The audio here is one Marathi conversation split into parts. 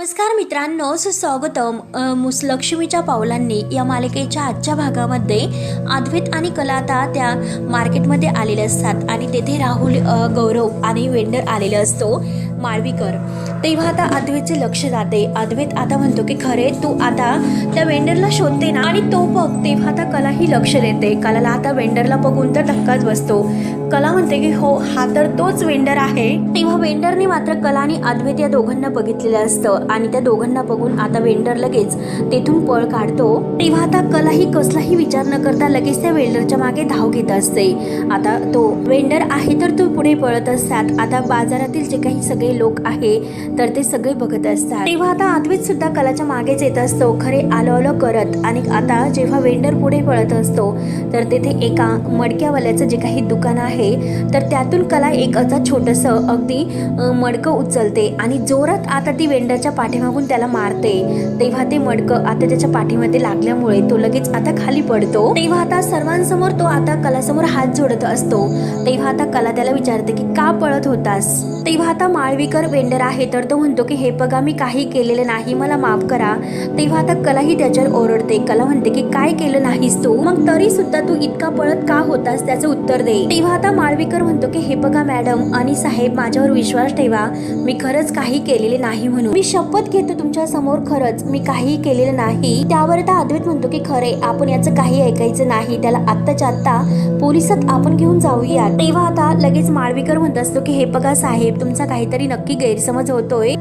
नमस्कार मित्रांनो सुस्वागतम. मुसलक्ष्मीच्या पावलांनी या मालिकेच्या आजच्या भागामध्ये अद्वैत आणि कला आता त्या मार्केटमध्ये आलेले असतात आणि तेथे राहुल गौरव आणि वेंडर आलेले असतो माळवीकर. तेव्हा आता अद्वैतचे लक्ष जाते. अद्वैत आता म्हणतो की खरे तू आता त्या वेंडरला शोधते ना? आणि तो बघ तेव्हा आता कलाही लक्ष देते. कलाला आता वेंडरला बघून तर धक्काच बसतो. कला म्हणते की हो हा तर तोच वेंडर आहे. तेव्हा वेंडरने मात्र कला आणि अद्वैत या दोघांना बघितलेलं असतं. आणि त्या दोघांना बघून आता वेंडर लगेच तेथून पळ काढतो. तेव्हा आता कलाही कसलाही विचार न करता लगेच त्या वेंडरच्या मागे धाव घेत असते. आता तो वेंडर आहे तर तो पुढे पळत असतात. आता बाजारातील जे काही सगळे लोक आहे तर ते सगळे बघत असतात. तेव्हा आता अद्वैत सुद्धा कलाच्या मागेच येत असतो. खरे आलो आलो करत. आणि आता जेव्हा वेंडर पुढे पळत असतो तर तेथे एका मडक्यावाल्याचं जे काही दुकान आहे तर त्यातून कला एक असा छोटस अगदी मडकं उचलते आणि जोरात आता ती वेंडरच्या पाठीमागून त्याला मारते. तेव्हा ते मडकं आता त्याच्या पाठीमध्ये लागल्यामुळे तो लगेच आता खाली पडतो. तेव्हा आता सर्वांसमोर तो आता कलासमोर हात जोडत असतो. तेव्हा आता कला त्याला विचारते की का पळत होतास? तेव्हा आता माळवीकर वेंडर आहे तर तो म्हणतो की हे बघा मी काही केलेलं नाही मला माफ करा. तेव्हा आता कलाही त्याच्यावर ओरडते. कला म्हणते की काय केलं नाहीस तू? मग तरी सुद्धा तू इतका पळत का होतास? त्याचं उत्तर दे. तेव्हा आता माळवीकर म्हणतो की हे बघा मॅडम आणि साहेब माझ्यावर विश्वास ठेवा. मी खरंच काही केलेले नाही म्हणून. मी शपथ घेतो तुमच्यासमोर खरंच. मी काही केलेलं नाही. त्यावर आता अद्वैत म्हणतो की खरे आपण याचं काही ऐकायचं नाही. त्याला आत्ताच्या आत्ता पोलिसात आपण घेऊन जाऊया तेव्हा आता लगेच माळवीकर म्हणत असतो की हे बघा साहेब तुमचा काहीतरी नक्की गैरसमज होतोय.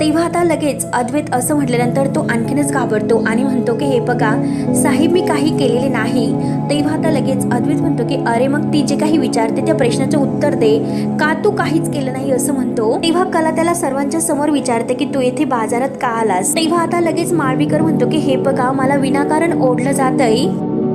तेव्हा आता लगेच अद्वैत असं म्हटल्यानंतर तो आणखीनच घाबरतो आणि म्हणतो की हे बघा साहेब मी काही केलेले नाही. तेव्हा आता लगेच अद्वैत म्हणतो की अरे मग ती जे काही विचारते त्या प्रश्नाचं उत्तर दे. का तू काहीच केलं नाही? असं म्हणतो. तेव्हा कला त्याला सर्वांच्या समोर विचारते की तू येथे बाजारात का आलास? तेव्हा आता लगेच माळवीकर म्हणतो की हे बघा मला विनाकारण ओढलं जातंय.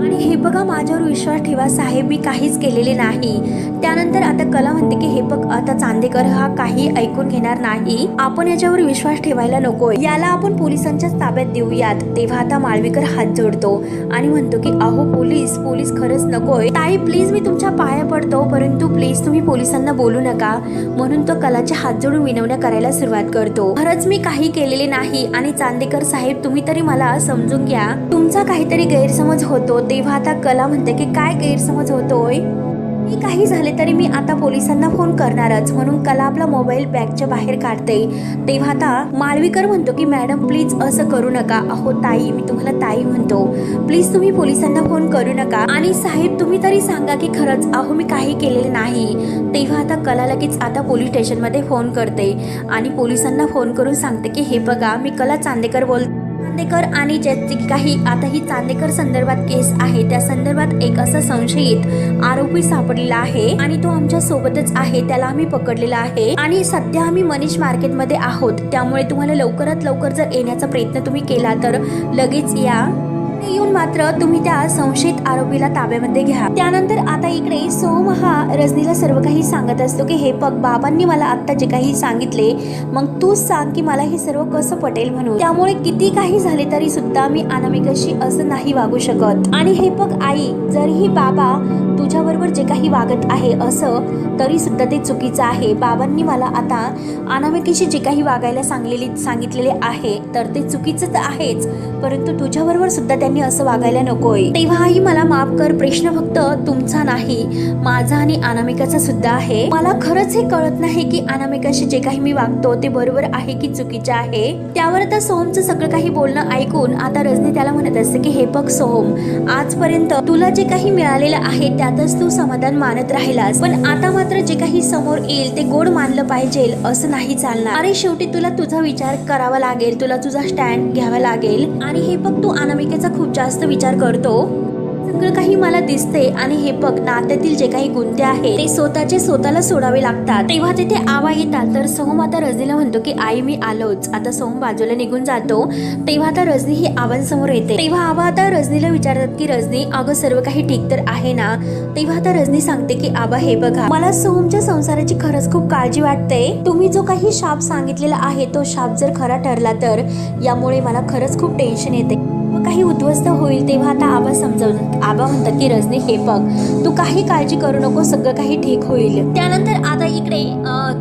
आणि हे बघा माझ्यावर विश्वास ठेवा साहेब मी काहीच केलेले नाही. त्यानंतर आता कला म्हणते की हे बघ आता चांदेकर हा काही ऐकून घेणार नाही. आपण याच्यावर विश्वास ठेवायला नको याला आपण पोलिसांच्याच ताब्यात देऊयात. तेव्हा आता माळवीकर हात जोडतो आणि म्हणतो की अहो पोलीस पोलीस खरंच नकोय. ताई प्लीज मी तुमच्या पाया पडतो परंतु प्लीज तुम्ही पोलिसांना बोलू नका. म्हणून तो कलाचे हात जोडून विनवण्या करायला सुरुवात करतो. खरंच मी काही केलेले नाही आणि चांदेकर साहेब तुम्ही तरी मला समजून घ्या. तुमचा काहीतरी गैरसमज होतो. तेव्हा आता कला म्हणते की काय गैरसमज होतोय? मी काही झाले तरी मी आता पोलिसांना फोन करणारच. म्हणून कला आपला मोबाईल बॅगच्या बाहेर काढते. तेव्हा आता माळवीकर म्हणतो की मॅडम प्लीज असं करू नका. अहो ताई मी तुम्हाला ताई म्हणतो. प्लीज तुम्ही पोलिसांना फोन करू नका. आणि साहेब तुम्ही तरी सांगा की खरंच अहो मी काही केलेले नाही. तेव्हा आता कला लगेच आता पोलीस स्टेशनमध्ये फोन करते. आणि पोलिसांना फोन करून सांगते की हे बघा मी कला चांदेकर बोल चांदेकर आणि ज्याची काही आता ही चांदेकर संदर्भात केस आहे त्या संदर्भात एक असा संशयित आरोपी सापडलेला आहे आणि तो आमच्या सोबतच आहे त्याला आम्ही पकडलेला आहे. आणि सध्या आम्ही मनीष मार्केटमध्ये आहोत त्यामुळे तुम्हाला लवकरात लवकर जर येण्याचा प्रयत्न तुम्ही केला तर लगेच या. येऊन मात्र तुम्ही त्या संशयित आरोपीला ताब्यामध्ये घ्या. त्यानंतर आता इकडे सोम हा रजनीला सर्व काही सांगत असतो की हे बघ बाबांनी मला आता जे काही सांगितले मग तूच सांग की मला हे सर्व कसं पटेल म्हणून. त्यामुळे किती काही झाले तरी सुद्धा मी अनामिकाशी असं नाही वागू शकत. आणि हे बघ आई जरीही बाबा तुझ्याबरोबर जे काही वागत आहे असं तरी सुद्धा ते चुकीचं आहे. बाबांनी मला आता अनामिकेशी जे काही वागायला सांगलेली सांगितलेले आहे तर ते चुकीचं तर आहेच परंतु तुझ्याबरोबर सुद्धा त्यांनी असं वागायला नकोय. तेव्हाही मला माफ कर प्रश्न फक्त तुमचा नाही माझा आणि अनामिकाचा सुद्धा आहे. मला खरंच हे कळत नाही की अनामिकाशी जे काही मी वागतो ते बरोबर आहे की चुकीचे आहे. त्यावर आता सोहमचं सगळं काही बोलणं ऐकून आता रजनी त्याला म्हणत असते की हे बघ सोहम आजपर्यंत तुला जे काही मिळालेलं आहे त्यात त्यातच तू समाधान मानत राहिलास. पण आता मात्र जे काही समोर येईल ते गोड मानलं पाहिजे असं नाही चालणार. अरे शेवटी तुला तुझा विचार करावा लागेल. तुला तुझा स्टँड घ्यावा लागेल. आणि हे बघ तू अनामिकेचा खूप जास्त विचार करतो. सगळं काही मला दिसते आणि हे बघ नात्यातील जे काही गुंते आहे ते स्वतःचे स्वतःला सोडावे लागतात. तेव्हा तिथे आवा येतात. तर सोहम आता रजनीला म्हणतो की आई मी आलोच. आता सोहम बाजूला निघून जातो. तेव्हा आता रजनी ही आवांसमोर येते. तेव्हा आवा आता रजनीला विचारतात की रजनी अगं सर्व काही ठीक तर आहे ना? तेव्हा आता रजनी सांगते की आबा हे बघा मला सोहमच्या संसाराची खरंच खूप काळजी वाटते. तुम्ही जो काही शाप सांगितलेला आहे तो शाप जर खरा ठरला तर यामुळे मला खरंच खूप टेन्शन येते. काही उद्ध्वस्त होईल तेव्हा आता आबा समजावतात आबा म्हणतात की रजनी हे बघ तू काही काळजी करू नको सगळं काही ठीक होईल. त्यानंतर आता इकडे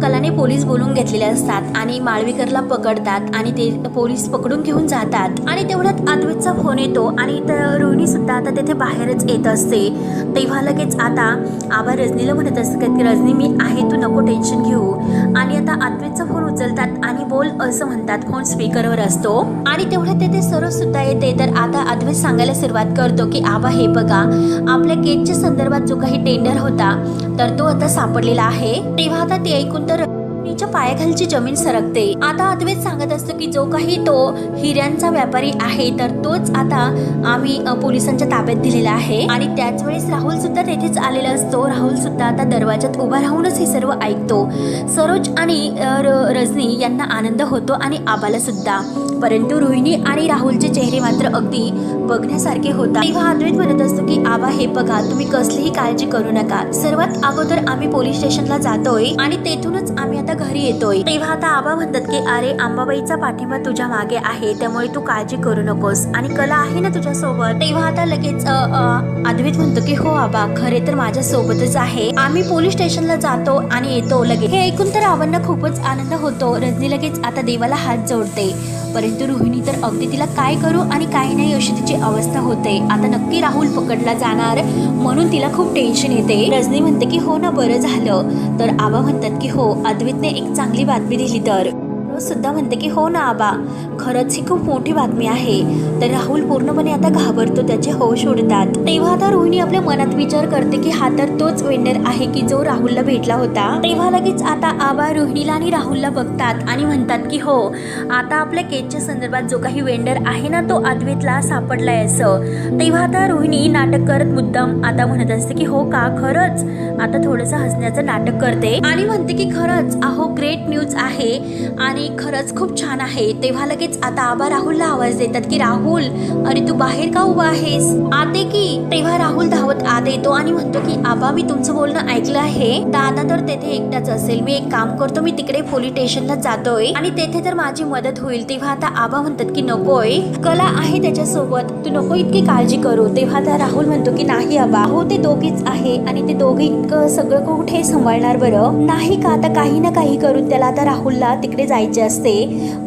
कलाने पोलीस बोलून घेतलेले असतात आणि माळवीकरला पकडतात आणि ते पोलीस पकडून घेऊन जातात. आणि तेवढ्यात अद्वैतचा फोन येतो आणि रोहिणी सुद्धा आता तेथे बाहेरच येत असते. तेव्हा लगेच आता आबा रजनीला म्हणत असतात की रजनी मी आहे तू नको टेन्शन घेऊ. आणि आता अद्वैतचा फोन उचलतात आणि बोल असं म्हणतात फोन स्पीकरवर असतो. आणि तेवढ्यात तेथे सरोज सुद्धा येते तर आता अद्वैत सांगायला सुरुवात करतो की आबा हे बघा आपल्या केकच्या संदर्भात जो काही टेंडर होता तर तो आता सापडलेला आहे. तेव्हा आता ते ऐकून तर तिच्या पायाखालची जमीन सरकते. आता अद्वैत सांगत असतो की जो काही तो हिऱ्यांचा व्यापारी आहे तर तोच आता आम्ही पोलिसांच्या ताब्यात दिलेला आहे. आणि त्याच वेळेस राहुल सुद्धा तेथेच आलेला असतो. राहुल सुद्धा आता दरवाजात उभा राहूनच हे सर्व ऐकतो. सरोज आणि र- रजनी यांना आनंद होतो आणि आबाला सुद्धा. परंतु रोहिणी आणि राहुलचे चेहरे मात्र अगदी बघण्यासारखे होतात. तेव्हा अद्वैत म्हणत असतो की आबा हे बघा तुम्ही कसलीही काळजी करू नका. सर्वात अगोदर आम्ही पोलीस स्टेशनला जातोय आणि तेथूनच आम्ही आता घरी येतोय. तेव्हा आता आबा म्हणतात की अरे अंबाबाईचा पाठिंबा तुझ्या मागे आहे त्यामुळे तू काळजी करू नकोस. आणि कला आहे ना तुझ्या सोबत तेव्हा आता लगेच अ, अद्वैत म्हणतो की हो आबा खरे तर माझ्या सोबतच आहे. आम्ही पोलीस स्टेशनला जातो आणि येतो लगेच. हे ऐकून तर आबांना खूपच आनंद होतो. रजनी लगेच आता देवाला हात जोडते. परंतु रोहिणी तर अगदी तिला काय करू आणि काय नाही अशी तिची अवस्था होते. आता नक्की राहुल पकडला जाणार म्हणून तिला खूप टेन्शन येते. रजनी म्हणते की हो ना बरं झालं. तर आबा म्हणतात की हो. अद्वितने एक चांगली बातमी दिली तर. सुद्धा म्हणते की हो ना आबा खरंच ही खूप मोठी बातमी आहे. तर राहुल पूर्णपणे आता घाबरतो त्याचे होश उडतात. तेव्हा आता रोहिणी आपल्या मनात विचार करते की हा तर तोच वेंडर आहे की जो राहुलला भेटला होता. तेव्हा लगेच आता आबा रोहिणीला आणि राहुलला बघतात आणि म्हणतात की हो आता आपल्या केसच्या संदर्भात जो काही वेंडर आहे ना तो अद्वैतला सापडलाय असं. तेव्हा आता रोहिणी नाटक करत मुद्दाम आता म्हणत असते की हो का खरंच? आता थोडंसं हसण्याचं नाटक करते. आणि म्हणते की खरंच अहो ग्रेट न्यूज आहे. आणि खरंच खूप छान आहे. तेव्हा लगेच आता आबा राहुलला आवाज देतात की राहुल अरे तू बाहेर का उभा आहेस? आते की तेव्हा राहुल धावत आत येतो आणि म्हणतो की आबा मी तुमचं बोलणं ऐकलं आहे. दादा तर तेथे एकटाच असेल. मी एक काम करतो. मी तिकडे पोलीस स्टेशनला जातोय. आणि तेथे तर माझी मदत होईल तेव्हा आता आबा म्हणतात की नकोय. कला आहे त्याच्यासोबत. तू नको इतकी काळजी करू. तेव्हा आता राहुल म्हणतो की नाही आबा. हो ते दोघीच आहे. आणि ते दोघी इतकं सगळं कुठे सांभाळणार बरं? नाही का? आता काही ना काही करून त्याला आता राहुलला तिकडे जायचे असते.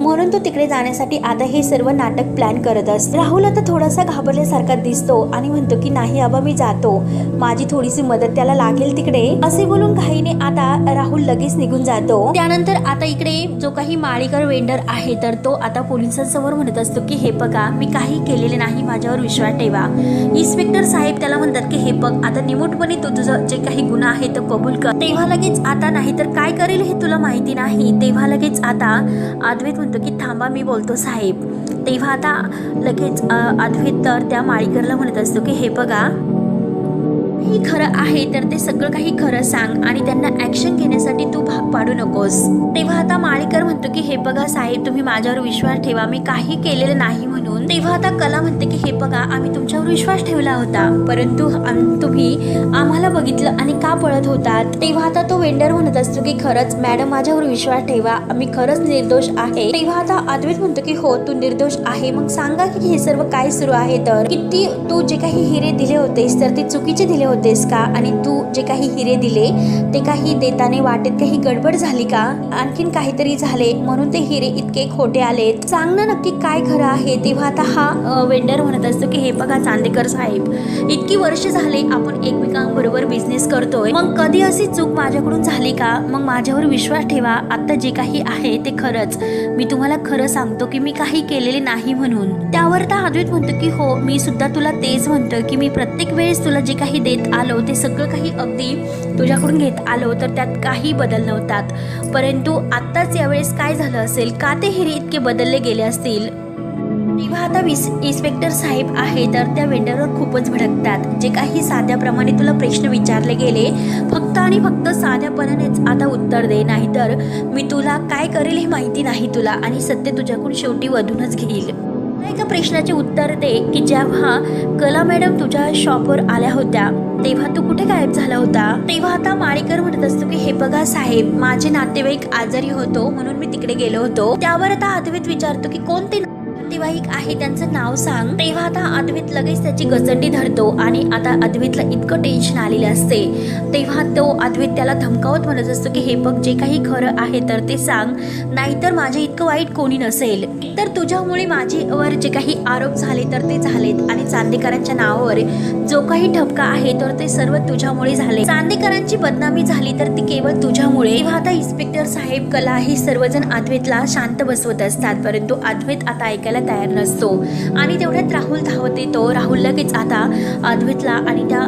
म्हणून तो तिकडे जाण्यासाठी आता हे सर्व नाटक प्लॅन करत असते राहुल आता थोडासा घाबरल्यासारखा दिसतो आणि म्हणतो की नाही आबा मी जातो. माझी थोडीशी मदत त्याला लागेल तिकडे. असे बोलून घाईने आता राहुल लगेच निघून जातो. त्यानंतर आता इकडे जो काही माळीकर वेंडर आहे तर तो आता पोलिसांसमोर म्हणत असतो की हे बघा मी काही केलेले नाही माझ्यावर विश्वास ठेवा. इन्स्पेक्टर साहेब त्याला म्हणतात की हे बघ आता निमूटपणे तू तुझं जे काही गुन्हा आहे तो कबूल कर. तेव्हा लगेच आता नाही तर काय करेल हे तुला माहिती नाही. तेव्हा लगेच आता अद्वैत म्हणतो की थांबा मी बोलतो साहेब. तेव्हा आता लगेच अद्वैत तर त्या माळीकरला म्हणत असतो की हे बघा हे खरं आहे तर ते सगळं काही खरं सांग आणि त्यांना ऍक्शन घेण्यासाठी तू भाग पाडू नकोस. तेव्हा आता माळीकर म्हणतो की हे बघा साहेब तुम्ही माझ्यावर विश्वास ठेवा. मी काही केलेलं नाही म्हणून. तेव्हा आता कला म्हणते की हे बघा आम्ही तुमच्यावर विश्वास ठेवला होता. परंतु तुम्ही आम्हाला बघितलं आणि का पळत होतात? तेव्हा आता तो वेंडर म्हणत असतो की खरंच मॅडम माझ्यावर विश्वास ठेवा. मी खरंच निर्दोष आहे. तेव्हा आता अद्वैत म्हणतो की हो तू निर्दोष आहे. मग सांगा की हे सर्व काय सुरू आहे तर? किती तू जे काही हिरे दिले होतेस तर ते चुकीचे दिले होते. होतेस का? आणि तू जे काही हिरे दिले ते काही देताने वाटेत काही गडबड झाली का? आणखीन काहीतरी झाले म्हणून ते हिरे इतके खोटे आले. सांगणं नक्की काय खरं आहे? तेव्हा आता हा वेंडर म्हणत असतो की हे बघा चांदेकर साहेब इतकी वर्ष झाले आपण एकमेकांबरोबर बिझनेस करतोय. मग कधी अशी चूक माझ्याकडून झाली का? मग माझ्यावर विश्वास ठेवा. आता जे काही आहे ते खरंच. मी तुम्हाला खरं सांगतो की मी काही केलेले नाही म्हणून. त्यावर तर अद्वैत म्हणतो की हो मी सुद्धा तुला तेच म्हणतो की मी प्रत्येक वेळेस तुला जे काही देत आलो ते सगळं काही अगदी तुझ्याकडून घेत आलो तर त्यात काही बदल नव्हतात. परंतु आत्ताच यावेळेस काय झालं असेल? का ते हिरे इतके बदलले गेले असतील? तेव्हा आता विस इन्स्पेक्टर साहेब आहे तर त्या वेंडरवर खूपच भडकतात. जे काही साध्याप्रमाणे तुला प्रश्न विचारले गेले फक्त आणि फक्त साध्यापणानेच आता उत्तर दे. नाहीतर मी तुला काय करेल हे माहिती नाही तुला आणि सत्य तुझ्याकडून शेवटी वधूनच घेईल. मला एका प्रश्नाचे उत्तर दे की जेव्हा कला मॅडम तुझ्या शॉपवर आल्या होत्या तेव्हा तू कुठे गायब झाला होता? तेव्हा आता माळीकर म्हणत असतो की हे बघा साहेब माझे नातेवाईक आजारी होतो म्हणून मी तिकडे गेलो होतो. त्यावर आता अद्वैत विचारतो की कोणते नातेवाईक आहे त्यांचं नाव सांग. तेव्हा आता अद्वित लगेच त्याची गचंडी धरतो आणि आता अद्वितला इतकं टेन्शन आलेले असते. तेव्हा तो अद्वित त्याला धमकावत म्हणत असतो की हे बघ जे काही खरं आहे तर ते सांग. नाहीतर माझे इतकं वाईट कोणी नसेल. तर तुझ्यामुळे माझ्यावर जे काही आरोप झाले तर ते झालेत आणि चांदेकरांच्या नावावर जो काही ठपका आहे तर ते सर्व तुझ्यामुळे झाले. चांदेकरांची बदनामी झाली तर ती केवळ तुझ्यामुळे. आता इन्स्पेक्टर साहेब कला हे सर्वजण अद्वैतला शांत बसवत असतात. परंतु अद्वैत आता ऐकायला तयार नसतो. आणि तेवढ्यात राहुल धावत येतो. राहुल लगेच आता अद्वैतला आणि त्या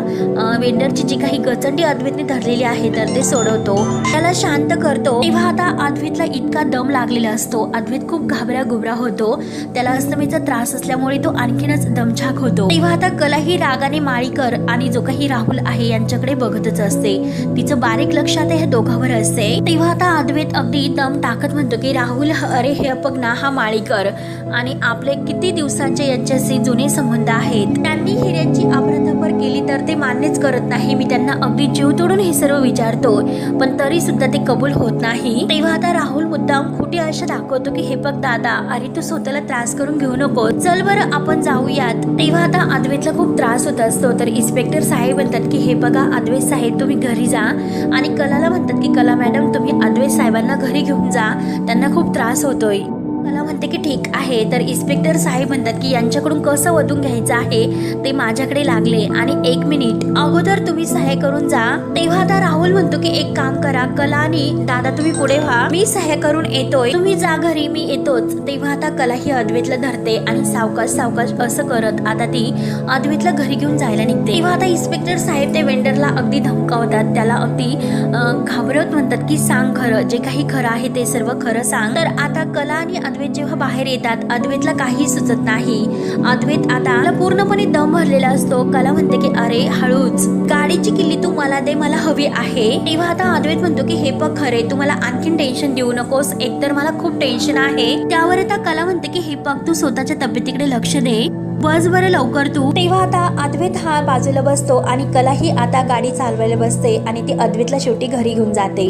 वेंडरची जी काही गचंडी अद्वैतने धरलेली आहे तर ते सोडवतो. त्याला शांत करतो. तेव्हा आता अद्वैतला इतका दम लागलेला असतो. अद्वैत खूप घाबरा घुबरा होतो. त्याला अस्तमेचा त्रास असल्यामुळे तो आणखीनच दमछाक होतो. तेव्हा आता कला ही रागाने माळीकर आणि जो काही राहुल आहे यांच्याकडे बघतच असते. तिचं बारीक लक्ष आता ह्या दोघांवर असते. तेव्हा आता अद्वैत अगदी दम टाकत म्हणतो की राहुल अरे हे बघ ना हा माळीकर आणि आपले किती दिवसांचे यांच्याशी जुने संबंध आहेत? त्यांनी हिऱ्यांची अफरातफर केली तर ते मान्यच करत नाही. मी त्यांना अगदी जीव तोडून हे सर्व विचारतो पण तरी सुद्धा ते कबूल होत नाही. तेव्हा आता राहुल मुद्दाम खोटी आशा दाखवतो की हे बघ दादा अरे तू स्वतःला त्रास करून घेऊ नको चल बरं आपण जाऊयात. तेव्हा आता अद्वैतला खूप त्रास होत असतो. तर इन्स्पेक्टर साहेब म्हणतात की हे बघा अद्वैत साहेब तुम्ही घरी जा. आणि कलाला म्हणतात की कला मॅडम तुम्ही अद्वैत साहेबांना घरी घेऊन जा. त्यांना खूप त्रास होतोय. कला म्हणते की ठीक आहे तर इन्स्पेक्टर साहेब म्हणतात की यांच्याकडून कसं वधून घ्यायचं आहे ते माझ्याकडे लागले. आणि एक मिनिट अगोदर तुम्ही सहाय्य करून जा. तेव्हा आता राहुल म्हणतो की एक काम करा कला आणि दादा तुम्ही पुढे व्हा. मी सहाय्य करून येतोय. तुम्ही जा घरी मी येतोच. तेव्हा आता कला ही अद्वेतला धरते आणि सावकाश सावकाश असं करत आता ती अद्वेतला घरी घेऊन जायला निघते. तेव्हा आता इन्स्पेक्टर साहेब ते वेंडरला अगदी धमकावतात. त्याला अगदी घाबरत म्हणतात की सांग खरं. जे काही खरं आहे ते सर्व खरं सांग. तर आता कला आणि अद्वैत जेव्हा बाहेर येतात अद्वैतला काही सुचत नाही. अद्वैत आता पूर्णपणे दम भरलेला असतो. कला म्हणते की अरे हळूच. गाडीची किल्ली तू मला दे मला हवी आहे. तेव्हा आता अद्वैत म्हणतो की हे बघ खरे तू मला आणखीन टेन्शन देऊ नकोस. एकतर मला खूप टेन्शन आहे. त्यावर आता कला म्हणते की हे बघ तू स्वतःच्या तब्येतीकडे लक्ष दे. बस बरं लवकर तू. तेव्हा आता अद्वैत हा बाजूला बसतो आणि कला ही आता गाडी चालवायला बसते आणि ती अद्वैतला शेवटी घरी घेऊन जाते.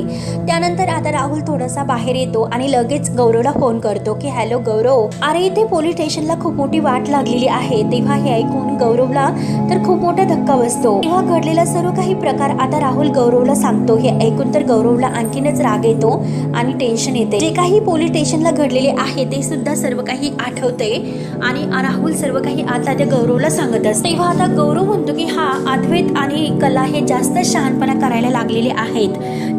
त्यानंतर आता राहुल थोडासा बाहेर येतो आणि लगेच गौरवला फोन करतो की हॅलो गौरव. अरे इथे पोलीस स्टेशनला खूप मोठी वाट लागलेली आहे. तेव्हा हे ऐकून गौरवला तर खूप मोठा धक्का बसतो. तेव्हा घडलेला सर्व काही प्रकार आता राहुल गौरवला सांगतो. हे ऐकून तर गौरवला आणखीनच राग येतो आणि टेन्शन येते. जे काही पोलीस स्टेशनला घडलेले आहे ते सुद्धा सर्व काही आठवते आणि राहुल सर्व काही आता त्या गौरवला सांगत असते. तेव्हा आता गौरव म्हणतो की हा अद्वैत आणि कला हे जास्त शहाणपणा करायला लागलेले आहेत.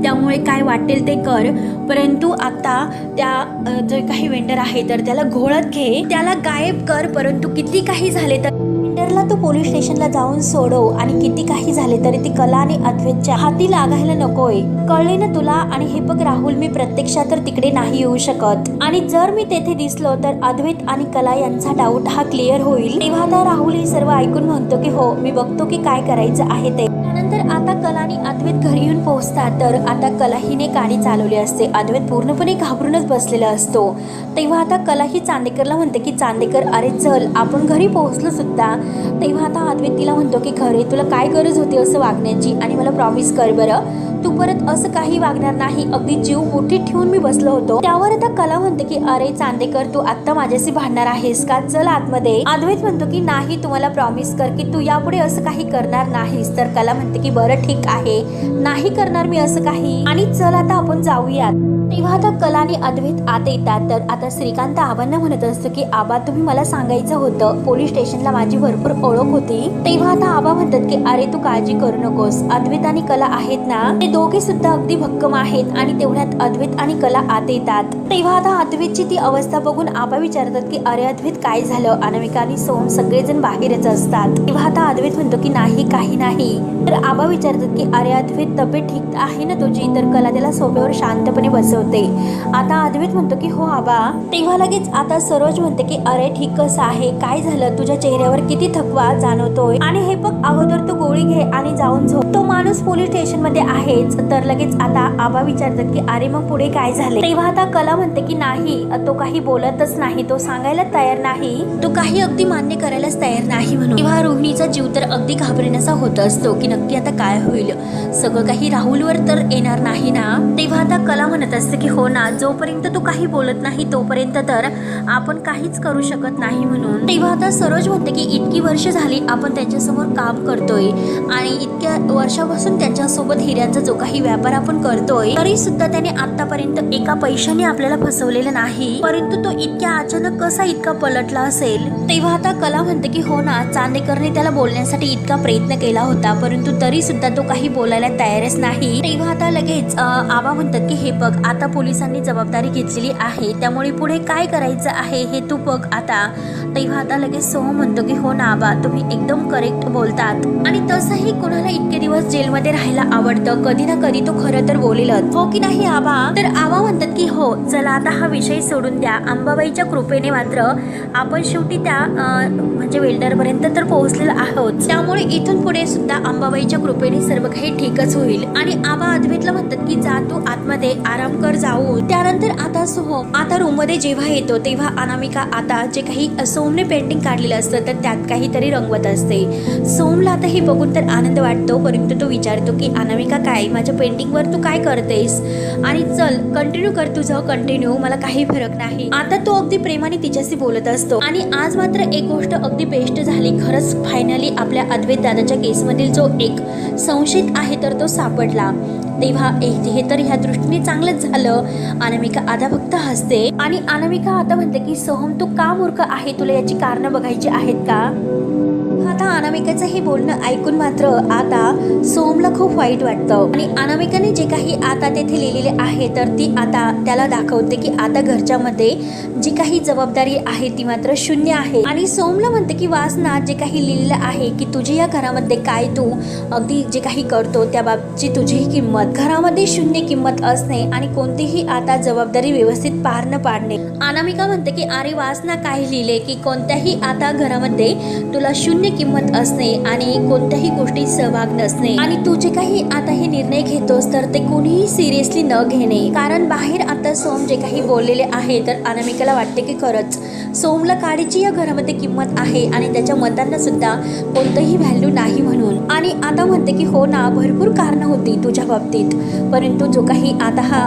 त्यामुळे काय वाटेल ते कर. परंतु आता त्या जे काही वेंडर आहे तर त्याला घोळत घे. त्याला गायब कर. परंतु किती काही झाले तर वेंडरला तू पोलीस स्टेशनला जाऊन सोडव आणि किती काही झाले तरी ती कला आणि अद्वैतच्या हाती लागायला नकोय. कळले ना तुला? आणि हे बघ राहुल मी प्रत्यक्षात तर तिकडे नाही येऊ शकत. आणि जर मी तेथे दिसलो तर अद्वैत आणि कला यांचा डाऊट हा क्लिअर होईल. तेव्हा आता राहुल हे सर्व ऐकून म्हणतो की हो मी बघतो की काय करायचं आहे ते. त्यानंतर आता कला आणि अद्वैत घरी येऊन पोहोचतात. तर आता कला हिने गाडी चालवली असते. अद्वैत पूर्णपणे घाबरूनच बसलेला असतो. तेव्हा आता कला ही चांदेकरला म्हणते की चांदेकर अरे चल आपण घरी पोहोचलो सुद्धा. तेव्हा आता अद्वैत तिला म्हणतो की खरे तुला काय गरज होती असं वागण्याची? आणि मला प्रॉमिस कर बरं. तू परत असं काही वागणार नाही. अगदी जीव मोठी ठेवून मी बसलो होतो. त्यावर आता कला म्हणते की अरे चांदेकर तू आता माझ्याशी भांडणार आहेस का? चल आतमध्ये. अद्वैत म्हणतो की नाही तुम्हाला प्रॉमिस कर की तू यापुढे असं काही करणार नाहीस. तर कला म्हणते की बरं ठीक आहे. नाही करणार मी असं काही. आणि चल आता आपण जाऊयात. तेव्हा आता कला आणि अद्वैत आत येतात. तर आता श्रीकांत आबांना म्हणत असतो की आबा तुम्ही मला सांगायचं होतं. पोलीस स्टेशनला माझी भरपूर ओळख होती. तेव्हा आता आबा म्हणतात की अरे तू काळजी करू नकोस. अद्वैत आणि कला आहेत ना? ते दोघे सुद्धा अगदी भक्कम आहेत आणि तेवढ्यात अद्वैत आणि कला आत येतात. तेव्हा आता अद्वैतची ती अवस्था बघून आबा विचारतात की अरे अद्वैत काय झालं? अनामिका आणि सोम सगळेजण बाहेरच असतात. तेव्हा आता अद्वैत म्हणतो की नाही काही नाही. तर आबा विचारतात की अरे अद्वैत तब्येत ठीक आहे ना तुझी? तर कला त्याला सोप्यावर शांतपणे बसवते आता अद्वैत म्हणतो की हो आबा. तेव्हा लगेच आता सरोज म्हणते की अरे ठीक कसं आहे? काय झालं? तुझ्या चेहऱ्यावर किती थकवा जाणवतोय? आणि हे बघ अगोदर तू गोळी घे आणि जाऊन झोप. तो माणूस पोलीस स्टेशनमध्ये आहेच तर लगेच आता आबा विचारतात की अरे मग पुढे काय झाले तेव्हा आता कला म्हणते की नाही तो काही बोलतच नाही तो सांगायला तयार नाही. तो काही अगदी मान्य करायलाच तयार नाही म्हणून. तेव्हा रोहिणीचा जीव तर अगदी घाबरण्याचा होत असतो की नक्की आता काय होईल? सगळं काही राहुलवर तर येणार नाही ना? तेव्हा आता कला म्हणत असते असतं की हो ना जोपर्यंत तू काही बोलत नाही तोपर्यंत तर आपण काहीच करू शकत नाही म्हणून. तेव्हा आता सरोज म्हणते की इतकी वर्ष झाली आपण त्यांच्यासमोर काम करतोय आणि इतक्या वर्षापासून त्यांच्या सोबत हिऱ्यांचा जो काही व्यापार आपण करतोय तरी सुद्धा त्याने आतापर्यंत एका पैशाने आपल्याला फसवलेलं नाही. परंतु तो इतक्या अचानक कसा इतका पलटला असेल? तेव्हा आता कला म्हणते की हो ना चांदेकरने त्याला बोलण्यासाठी इतका प्रयत्न केला होता परंतु तरी सुद्धा तो काही बोलायला तयारच नाही. तेव्हा आता लगेच आबा म्हणतात की हे बघ आता पोलिसांनी जबाबदारी घेतलेली आहे त्यामुळे पुढे काय करायचं आहे हे तू बघ आता. तेव्हा आता लगेच सोहम म्हणतो की हो ना आबा तुम्ही एकदम करेक्ट बोलतात. आणि तसंही कोणाला इतके दिवस जेलमध्ये राहायला आवडतं? कधी ना कधी तो खरं तर बोलेलच. हो की नाही आबा? तर आबा म्हणतात की हो चला आता हा विषय सोडून द्या. अंबाबाईच्या कृपेने मात्र आपण शेवटी त्या म्हणजे वेल्डरपर्यंत तर पोहोचलेलो आहोत. त्यामुळे इथून पुढे सुद्धा अंबाबाईच्या कृपेने सर्व काही ठीकच होईल. आणि आबा अद्वैतला म्हणतात की जा तू आतमध्ये आराम कर जाऊ. त्यानंतर आता सोह आता रूममध्ये जेव्हा येतो तेव्हा अनामिका आता जे काही असो सोमने पेंटिंग काढलेलं असतं तर त्यात काहीतरी रंगवत असते. सोमला आता हे बघून तर आनंद वाटतो परंतु तो विचारतो की अनामिका काय? माझ्या पेंटिंगवर तू काय करतेस? आणि चल कंटिन्यू कर तुझं कंटिन्यू मला काही फरक नाही. आता तो अगदी प्रेमाने तिच्याशी बोलत असतो. आणि आज मात्र एक गोष्ट अगदी बेस्ट झाली. खरंच फायनली आपल्या अद्वैत दादाच्या केसमधील जो एक संशयित आहे तर तो सापडला. तेव्हा ए- हे तर ह्या दृष्टीने चांगलंच झालं. अनामिका आधा फक्त हसते. आणि अनामिका आता म्हणते की सोहम तू का मूर्ख आहे? तुला याची कारणं बघायची आहेत का? आता अनामिकाचं हे बोलणं ऐकून मात्र आता सोमला खूप वाईट वाटतं. आणि अनामिकाने जे काही आता तेथे लिहिलेले आहे तर ती आता त्याला दाखवते की आता घरच्यामध्ये जी काही जबाबदारी आहे ती मात्र शून्य आहे. आणि सोमला म्हणते की वासना जे काही लिहिलेलं आहे की तुझी या घरामध्ये काय तू अगदी जे काही करतो त्या बाबतची तुझी किंमत. घरामध्ये शून्य किंमत असणे आणि कोणतीही आता जबाबदारी व्यवस्थित पार न पाडणे. अनामिका म्हणते की अरे वासना काय लिहिले की कोणत्याही आता घरामध्ये तुला शून्य किंमत असणे आणि कोणत्याही गोष्टीत सहभाग नसणे. आणि तू जे काही आता हे निर्णय घेतोस तर ते कोणीही सिरियसली न घेणे. कारण बाहेर आता सोम जे काही बोललेले आहे तर अनामिकाला वाटते की खरंच सोमला काडीची या घरामध्ये किंमत आहे आणि त्याच्या मतांना सुद्धा कोणतंही व्हॅल्यू नाही म्हणून. आणि आता म्हणते की हो ना भरपूर कारणं होती तुझ्या बाबतीत. परंतु जो काही आता हा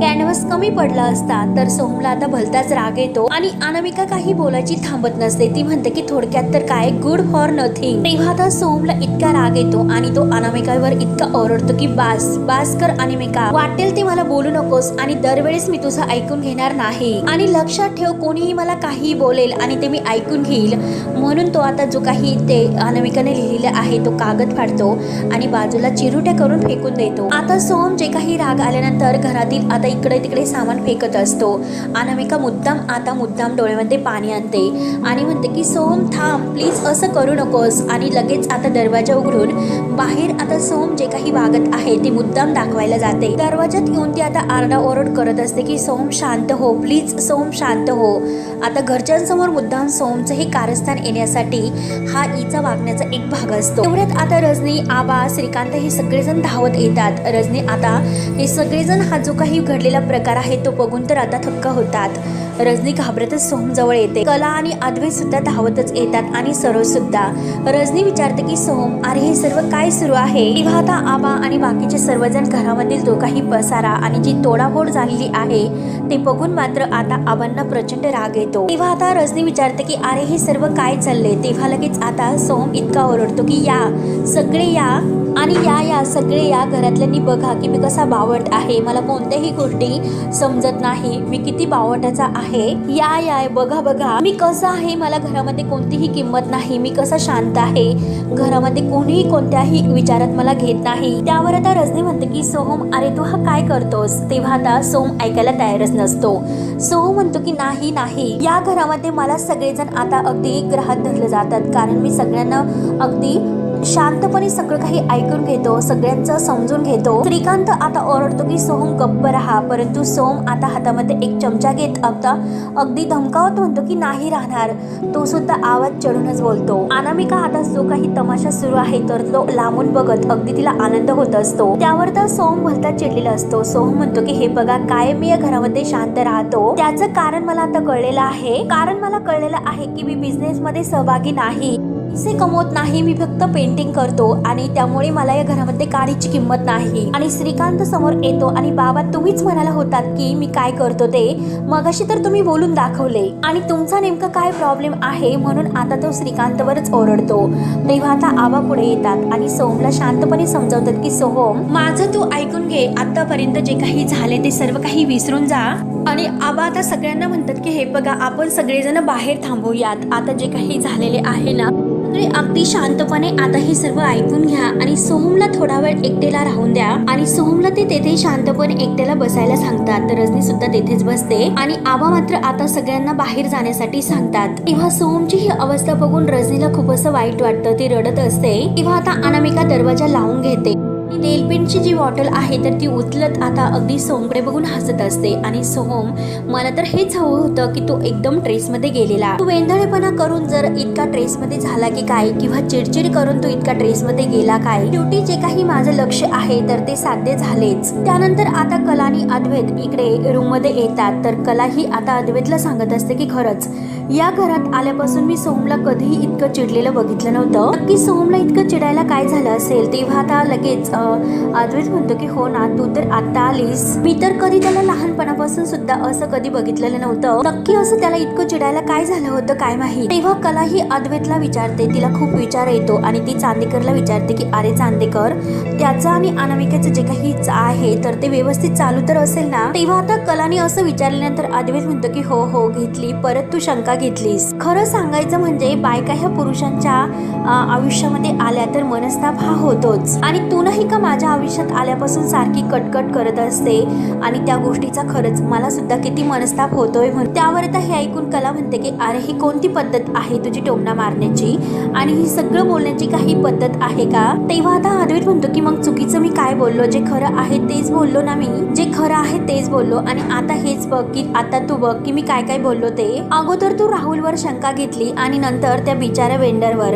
कॅनव्हास कमी पडला असता तर सोहमला आता भलताच राग येतो आणि अनामिका काही बोलायची थांबत नसते. ती म्हणते की थोडक्यात तर काय? Good for nothing. तेव्हा आता सोहमला इतका राग येतो आणि तो अनामिकावर इतका ओरडतो की बास बास कर अनामिका. वाटेल ते मला बोलू नकोस आणि दरवेळेस मी तुझं ऐकून घेणार नाही. आणि लक्षात ठेव कोणीही मला काही बोलेल आणि ते मी ऐकून घेईल. म्हणून तो आता जो काही ते अनामिकाने लिहिलेलं आहे तो कागद फाडतो आणि बाजूला चिरुट्या करून फेकून देतो. आता सोम जे काही राग आल्यानंतर घरातील आता इकडे तिकडे सामान फेकत असतो. अनामिका मुद्दाम आता मुद्दाम डोळ्यामध्ये पाणी आणते. आणि म्हणते की सोम थांब प्लीज असं करू नकोस. आणि लगेच आता दरवाजा उघडून बाहेर आता सोम जे काही वागत आहे ते मुद्दाम दाखवायला जाते. दरवाजात येऊन ती आता आरडाओरड करत असते की सोम शांत हो प्लीज सोम शांत हो. आता घरच्यांसमोर मुद्दाम सोमचं हे कारस्थान येण्यासाठी हा ईचा वागण्याचा एक भाग असतो. तेवढ्यात आता रजनी आबा श्रीकांत हे सगळेजण धावत येतात. रजनी आता हे सगळेजण हा जो काही घडलेला प्रकार आहे तो बघून तर आता थक्क होतात. रजनी घाबरतच सोहम जवळ येते. कला आणि अद्वैत सुद्धा धावतच येतात आणि सरोज सुद्धा. रजनी विचारते की सोहम अरे हे सर्व काय सुरू आहे? तेव्हा आता आबा आणि बाकीचे सर्वजण घरामधील जो काही पसारा आणि जी तोडाफोड झालेली आहे ते बघून मात्र आता आबांना प्रचंड राग येतो. तेव्हा आता रजनी विचारते की अरे हे सर्व काय चालले तेव्हा लगेच आता सोहम इतका ओरडतो की या सगळे या. आणि या या सगळे या घरातल्यांनी बघा की मी कसा बावट आहे. मला कोणत्याही गोष्टी समजत नाही. मी किती बावटाचा आहे. या या बघा बघा. मी कसं आहे? मला घरामध्ये कोणतीही किंमत नाही. मी कसा शांत आहे? घरामध्ये कोणीही कोणत्याही विचारात मला घेत नाही. त्यावर आता रजनी म्हणते की सोहम अरे तू हा काय करतोस? तेव्हा आता सोहम ऐकायला तयारच नसतो. सोहम म्हणतो की नाही नाही. या घरामध्ये मला सगळेजण आता अगदी ग्राहक धरले जातात. कारण मी सगळ्यांना अगदी शांतपणे सगळं काही ऐकून घेतो सगळ्यांचं समजून घेतो. श्रीकांत आता ओरडतो की सोहम गप्प राहा. परंतु सोम आता हातामध्ये एक चमचा घेत आता अगदी धमकावत म्हणतो की नाही राहणार. तो सुद्धा आवाज चढूनच बोलतो. अनामिका आता जो काही तमाशा सुरू आहे तर तो लांबून बघत अगदी तिला आनंद होत असतो. त्यावर तर सोम भलता चिडलेला असतो. सोहम म्हणतो की हे बघा काय मी या घरामध्ये शांत राहतो. त्याचं कारण मला आता कळलेलं आहे. कारण मला कळलेलं आहे की मी बिझनेस मध्ये सहभागी नाही. पैसे कमवत नाही मी फक्त पेंटिंग करतो आणि त्यामुळे मला या घरामध्ये काडीची किंमत नाही. आणि श्रीकांत समोर येतो आणि बाबा तुम्हीच म्हणाला होतात की मी काय करतो ते. मगाशी तर तुम्ही बोलून दाखवले. आणि तुमचा नेमका काय प्रॉब्लेम आहे म्हणून आता तो श्रीकांतवरच ओरडतो. तेव्हा आता आबा पुढे येतात आणि सोहमला शांतपणे समजावतात की सोहम माझं तू ऐकून घे. आतापर्यंत जे काही झाले ते सर्व काही विसरून जा. आणि आबा आता सगळ्यांना म्हणतात की हे बघा आपण सगळेजण बाहेर थांबूयात. आता जे काही झालेले आहे ना तुम्ही अगदी शांतपणे आता हे सर्व ऐकून घ्या आणि सोहमला थोडा वेळ एकटेला राहून द्या. आणि सोहमला ते तेथे शांतपणे एकट्याला बसायला सांगतात. तर रजनी सुद्धा तेथेच बसते आणि आबा मात्र आता सगळ्यांना बाहेर जाण्यासाठी सांगतात. तेव्हा सोहमची ही अवस्था बघून रजनीला खूप असं वाईट वाटतं. ती रडत असते. तेव्हा आता अनामिका दरवाजा लावून घेते. आणि जी बॉटल आहे तर ती उचलत आता अगदी सोमकडे बघून हसत असते. आणि सोहम मला तर हेच हवं होतं की तो एकदम ड्रेसमध्ये गेलेला. तू वेंधळेपणा करून जर इतका ड्रेसमध्ये झाला की काय? किंवा चिडचिड करून तू इतका ड्रेसमध्ये गेला काय? शेवटी जे काही माझं लक्ष आहे तर ते साध्य झालेच. त्यानंतर आता कला आणि अद्वैत इकडे रूममध्ये येतात. तर कला ही आता अद्वैतला सांगत असते की खरंच या घरात आल्यापासून मी सोहमला कधीही इतकं चिडलेलं बघितलं नव्हतं. नक्की सोहमला इतकं चिडायला काय झालं असेल तेव्हा आता लगेच अं, म्हणतो की हो ना तू तर आता आलीस. मी तर कधी त्याला लहानपणापासून सुद्धा असं कधी बघितलेलं नव्हतं. नक्की असं त्याला इतकं चिडायला काय झालं होतं काय माहीत? तेव्हा कला ही अद्वैतला विचारते तिला खूप विचार येतो आणि ती चांदेकरला विचारते की अरे चांदेकर त्याचं आणि अनामिकेचं जे काही आहे तर ते व्यवस्थित चालू तर असेल ना? तेव्हा आता कलाने असं विचारल्यानंतर अद्वैत म्हणतो की हो हो घेतली. परत तू शंका घेतलीस. खरं सांगायचं म्हणजे बायका ह्या पुरुषांच्या आयुष्यामध्ये आल्या तर मनस्ताप हा होतोच. आणि तू नाही का माझ्या आयुष्यात आल्यापासून सारखी कटकट करत असते? आणि त्या गोष्टीचा खरंच मला सुद्धा किती मनस्ताप होतोय म्हणून. त्यावर आता हे ऐकून कला म्हणते की अरे ही कोणती पद्धत आहे तुझी टोमणा मारण्याची? आणि ही सगळं बोलण्याची काही पद्धत आहे का? तेव्हा आता अद्वैत म्हणतो की मग चुकीचं मी काय बोललो? जे खरं आहे तेच बोललो ना मी? जे खरं आहे तेच बोललो. आणि आता हेच बघ की आता तू बघ की मी काय काय बोललो ते? अगोदर तू राहुलवर शंका घेतली आणि नंतर त्या बिचाऱ्या वेंडरवर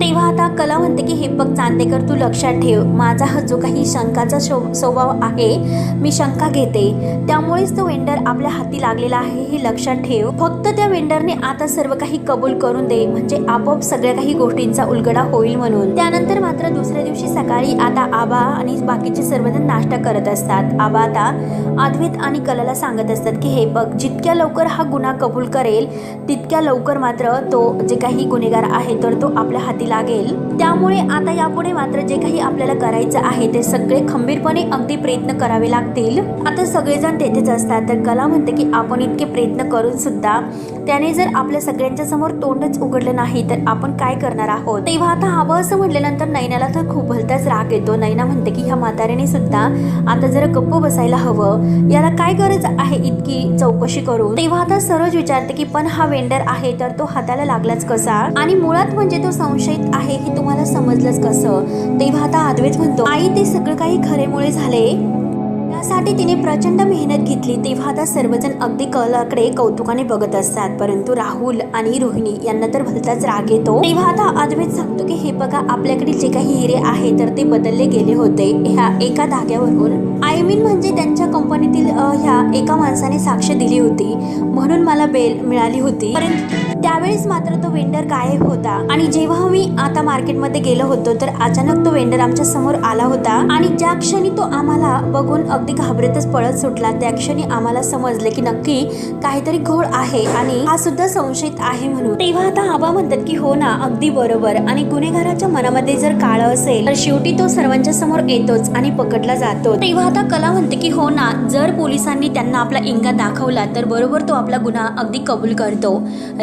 तेव्हा आता कला म्हणते की हे बघ चांदेकर तू लक्षात ठेव. माझा हा जो काही शंकाचा शो- स्वभाव आहे मी शंका घेते. त्यामुळेच तो वेंडर आपल्या हाती लागलेला आहे हे लक्षात ठेव. फक्त त्या वेंडरने आता सर्व काही कबूल करून दे म्हणजे आपोआप सगळ्या काही गोष्टींचा उलगडा होईल म्हणून. त्यानंतर मात्र दुसऱ्या दिवशी सकाळी आता आबा आणि बाकीचे सर्वजण नाश्ता करत असतात. आबा आता अद्वैत आणि कलाला सांगत असतात की हे बघ जितक्या लवकर हा गुन्हा कबूल करेल तितक्या लवकर मात्र तो जे काही गुन्हेगार आहे तर तो आपल्या हाती लागेल. त्यामुळे आता यापुढे मात्र जे काही आपल्याला करायचं आहे ते सगळे खंबीरपणे अगदी प्रयत्न करावे लागतील. आता सगळेजण तेथेच असतात तर कला म्हणते की आपण इतके प्रयत्न करून सुद्धा त्याने जर आपल्या सगळ्यांच्या समोर तोंडच उघडलं नाही तर आपण काय करणार आहोत? तेव्हा आता हवं असं म्हटल्यानंतर नैनाला तर खूप भलताच राग येतो. नैना म्हणते की ह्या म्हाताऱ्याने सुद्धा आता जरा गप्प बसायला हवं. याला काय गरज आहे इतकी चौकशी करून? तेव्हा आता सरोज विचारते की पण हा वेंडर आहे तर तो हाताला लागलाच कसा? आणि मुळात म्हणजे तो संशय संशयित आहे हे तुम्हाला समजलंच कसं? तेव्हा आता अद्वैत म्हणतो आई ते सगळं काही खरेमुळे झाले. त्यासाठी तिने प्रचंड मेहनत घेतली. तेव्हा आता सर्वजण अगदी कलाकडे कौतुकाने बघत असतात. परंतु राहुल आणि रोहिणी यांना तर भलताच राग येतो. तेव्हा आता अद्वैत सांगतो की हे बघा आपल्याकडे जे काही हिरे आहे तर ते बदलले गेले होते ह्या एका धाग्यावरून. आय मीन म्हणजे त्यांच्या कंपनीतील ह्या एका माणसाने साक्ष दिली होती. म्हणून मला बेल मिळाली होती. परंतु त्यावेळेस मात्र तो वेंडर गायब होता. आणि जेव्हा मी आता मार्केटमध्ये गेलो होतो तर अचानक तो वेंडर आमच्यासमोर आला होता. आणि ज्या क्षणी तो आम्हाला बघून अगदी घाबरतच पळत सुटला त्या क्षणी आम्हाला समजले की नक्की काहीतरी घोळ आहे आणि हा सुद्धा संशयित आहे म्हणून. तेव्हा आता आबा म्हणतात की हो ना अगदी बरोबर. आणि गुन्हेगाराच्या मनामध्ये जर काळं असेल तर शेवटी तो सर्वांच्या समोर येतोच आणि पकडला जातो. तेव्हा आता कला म्हणते की हो ना जर पोलिसांनी त्यांना आपला इंगा दाखवला तर बरोबर तो आपला गुन्हा अगदी कबूल करतो.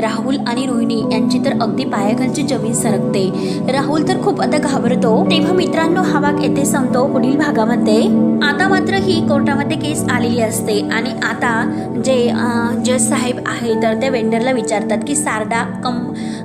राहुल आणि रोहिणी यांची तर अगदी पायाखालची जमीन सरकते. राहुल तर खूप आता घाबरतो. तेव्हा मित्रांनो हा भाग येथे संपतो पुढील भागामध्ये. आता मात्र ही कोर्टामध्ये केस आलेली असते आणि आता जे जज साहेब आहे तर त्या वेंडरला विचारतात की सारडा कम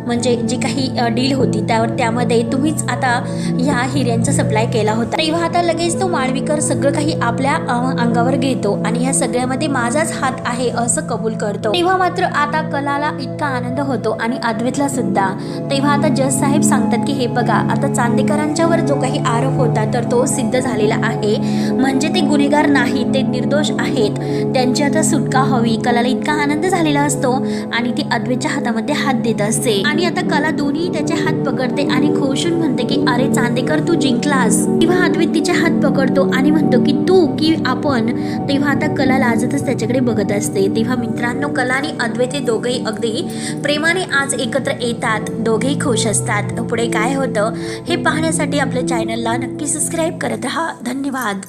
म्हणजे जी काही डील होती त्यावर त्यामध्ये तुम्हीच आता ह्या हिऱ्यांचा सप्लाय केला होता. तेव्हा आता लगेच तो माळविकर सगळं काही आपल्या अंगावर घेतो आणि ह्या सगळ्यामध्ये माझाच हात आहे असं कबूल करतो. तेव्हा मात्र आता कलाला इतका आनंद आनंद होतो आणि अद्वैतला सुद्धा. तेव्हा आता जज साहेब सांगतात की हे बघा आता चांदेकरांच्यावर जो काही आरोप होता तर तो सिद्ध झालेला आहे. म्हणजे ते गुन्हेगार नाही ते निर्दोष आहेत. त्यांची आता सुटका हवी कलाला इतका आनंद झालेला असतो आणि ती अद्वैतच्या हातामध्ये हात देत असते. आणि आता कला दोन्ही त्याचे हात पकडते आणि खोशून म्हणते की अरे चांदेकर तू जिंकलास. तेव्हा अद्वैत तिचे हात पकडतो आणि म्हणतो की तू की आपण? तेव्हा आता कला लाजतच त्याच्याकडे बघत असते. तेव्हा मित्रांनो कला आणि अद्वैत हे दोघेही अगदी प्रेमाने आज एकत्र येतात. दोघेही खुश असतात. पुढे काय होतं हे पाहण्यासाठी आपल्या चॅनलला नक्की सबस्क्राईब करत राहा. धन्यवाद.